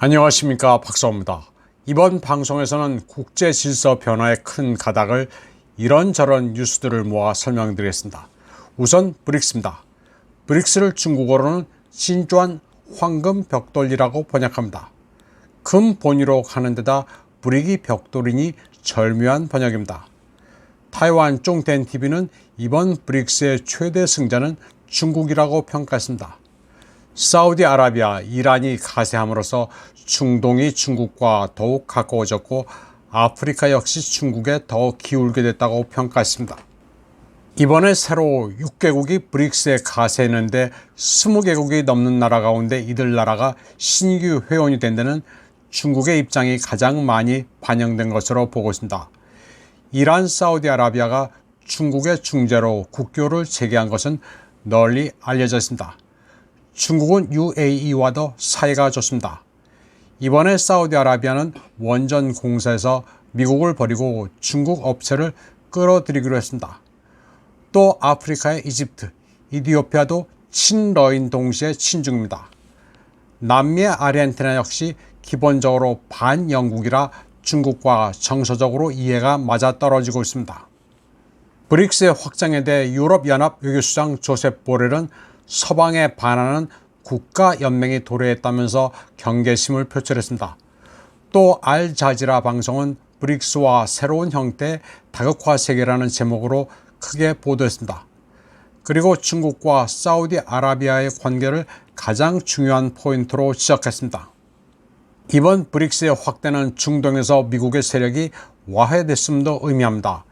안녕하십니까 박사입니다. 이번 방송에서는 국제 질서 변화의 큰 가닥을 이런저런 뉴스들을 모아 설명드리겠습니다. 우선 브릭스입니다. 브릭스를 중국어로는 신주한 황금 벽돌이라고 번역합니다. 금 본위로 가는 데다 브릭이 벽돌이니 절묘한 번역입니다. 타이완 쫑텐 TV는 이번 브릭스의 최대 승자는 중국이라고 평가했습니다. 사우디아라비아, 이란이 가세함으로써 중동이 중국과 더욱 가까워졌고 아프리카 역시 중국에 더 기울게 됐다고 평가했습니다. 이번에 새로 6개국이 브릭스에 가세했는데 20개국이 넘는 나라 가운데 이들 나라가 신규 회원이 된 데는 중국의 입장이 가장 많이 반영된 것으로 보고 있습니다. 이란, 사우디아라비아가 중국의 중재로 국교를 재개한 것은 널리 알려져 있습니다. 중국은 UAE와도 사이가 좋습니다. 이번에 사우디아라비아는 원전 공사에서 미국을 버리고 중국 업체를 끌어들이기로 했습니다. 또 아프리카의 이집트, 이디오피아도 친러인 동시에 친중입니다. 남미의 아르헨티나 역시 기본적으로 반영국이라 중국과 정서적으로 이해가 맞아 떨어지고 있습니다. 브릭스의 확장에 대해 유럽연합 외교수장 조셉 보렐은 서방에 반하는 국가연맹이 도래했다면서 경계심을 표출했습니다. 또 알자지라 방송은 브릭스와 새로운 형태의 다극화 세계라는 제목으로 크게 보도했습니다. 그리고 중국과 사우디아라비아의 관계를 가장 중요한 포인트로 지적했습니다. 이번 브릭스의 확대는 중동에서 미국의 세력이 와해됐음도 의미합니다.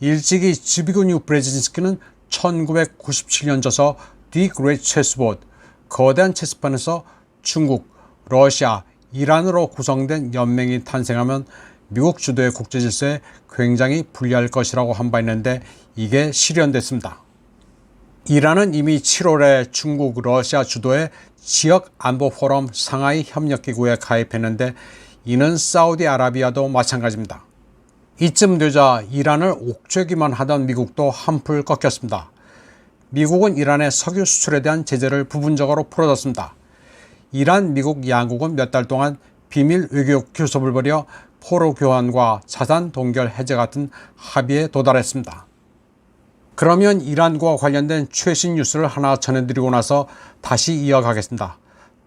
일찍이 지비군 유 브레진스키는 1997년 져서 디 그레이트 체스보드 거대한 체스판에서 중국, 러시아, 이란으로 구성된 연맹이 탄생하면 미국 주도의 국제 질서에 굉장히 불리할 것이라고 한 바 있는데 이게 실현됐습니다. 이란은 이미 7월에 중국, 러시아 주도의 지역 안보 포럼 상하이 협력기구에 가입했는데 이는 사우디아라비아도 마찬가지입니다. 이쯤 되자 이란을 옥죄기만 하던 미국도 한풀 꺾였습니다. 미국은 이란의 석유 수출에 대한 제재를 부분적으로 풀어줬습니다. 이란, 미국 양국은 몇 달 동안 비밀 외교 교섭을 벌여 포로 교환과 자산 동결 해제 같은 합의에 도달했습니다. 그러면 이란과 관련된 최신 뉴스를 하나 전해드리고 나서 다시 이어가겠습니다.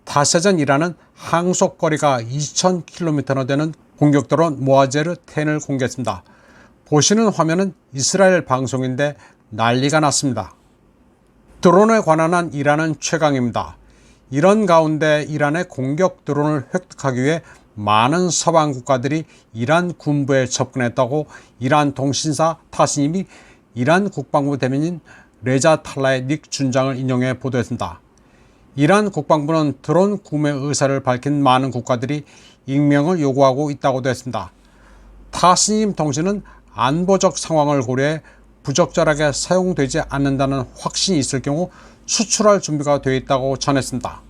다세전 이란은 항속거리가 2,000km나 되는 공격드론 모아제르 10을 공개했습니다. 보시는 화면은 이스라엘 방송인데 난리가 났습니다. 드론에 관한 한 이란은 최강입니다. 이런 가운데 이란의 공격 드론을 획득하기 위해 많은 서방 국가들이 이란 군부에 접근했다고 이란 통신사 타스님이 이란 국방부 대변인 레자 탈라의 닉 준장을 인용해 보도했습니다. 이란 국방부는 드론 구매 의사를 밝힌 많은 국가들이 익명을 요구하고 있다고도 했습니다. 타스님 통신은 안보적 상황을 고려해 부적절하게 사용되지 않는다는 확신이 있을 경우 수출할 준비가 되어 있다고 전했습니다.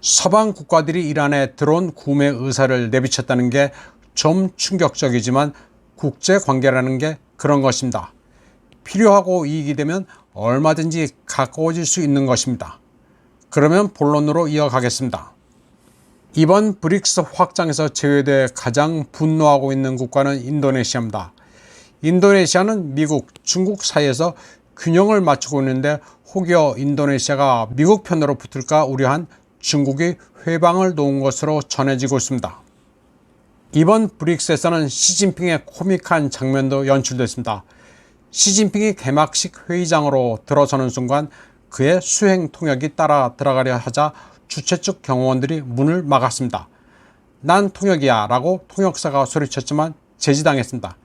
서방 국가들이 이란에 드론 구매 의사를 내비쳤다는 게 좀 충격적이지만 국제 관계라는 게 그런 것입니다. 필요하고 이익이 되면 얼마든지 가까워질 수 있는 것입니다. 그러면 본론으로 이어가겠습니다. 이번 브릭스 확장에서 제외돼 가장 분노하고 있는 국가는 인도네시아입니다. 인도네시아는 미국, 중국 사이에서 균형을 맞추고 있는데 혹여 인도네시아가 미국 편으로 붙을까 우려한 중국이 회방을 놓은 것으로 전해지고 있습니다. 이번 브릭스에서는 시진핑의 코믹한 장면도 연출됐습니다. 시진핑이 개막식 회의장으로 들어서는 순간 그의 수행 통역이 따라 들어가려 하자 주최 측 경호원들이 문을 막았습니다. 난 통역이야 라고 통역사가 소리쳤지만 제지당했습니다.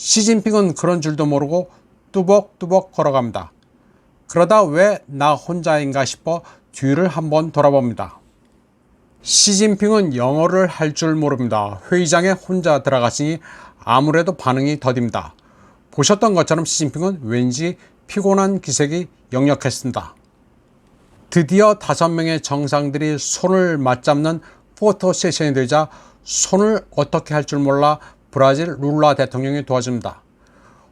시진핑은 그런 줄도 모르고 뚜벅뚜벅 걸어갑니다. 그러다 왜 나 혼자인가 싶어 뒤를 한번 돌아봅니다. 시진핑은 영어를 할 줄 모릅니다. 회의장에 혼자 들어갔으니 아무래도 반응이 더딥니다. 보셨던 것처럼 시진핑은 왠지 피곤한 기색이 역력했습니다. 드디어 다섯 명의 정상들이 손을 맞잡는 포토 세션이 되자 손을 어떻게 할 줄 몰라 브라질 룰라 대통령이 도와줍니다.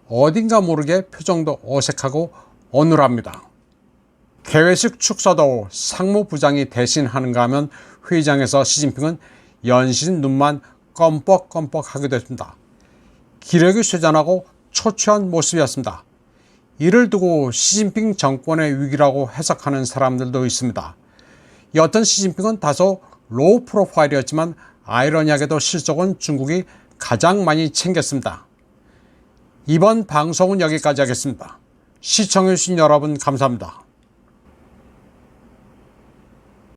어딘가 모르게 표정도 어색하고 어눌합니다. 개회식 축사도 상무부장이 대신 하는가 하면 회의장에서 시진핑은 연신 눈만 껌뻑껌뻑 하게 됐습니다. 기력이 쇠잔하고 초췌한 모습이었습니다. 이를 두고 시진핑 정권의 위기라고 해석하는 사람들도 있습니다. 여튼 시진핑은 다소 로우 프로파일이었지만 아이러니하게도 실적은 중국이 가장 많이 챙겼습니다. 이번 방송은 여기까지 하겠습니다. 시청해주신 여러분 감사합니다.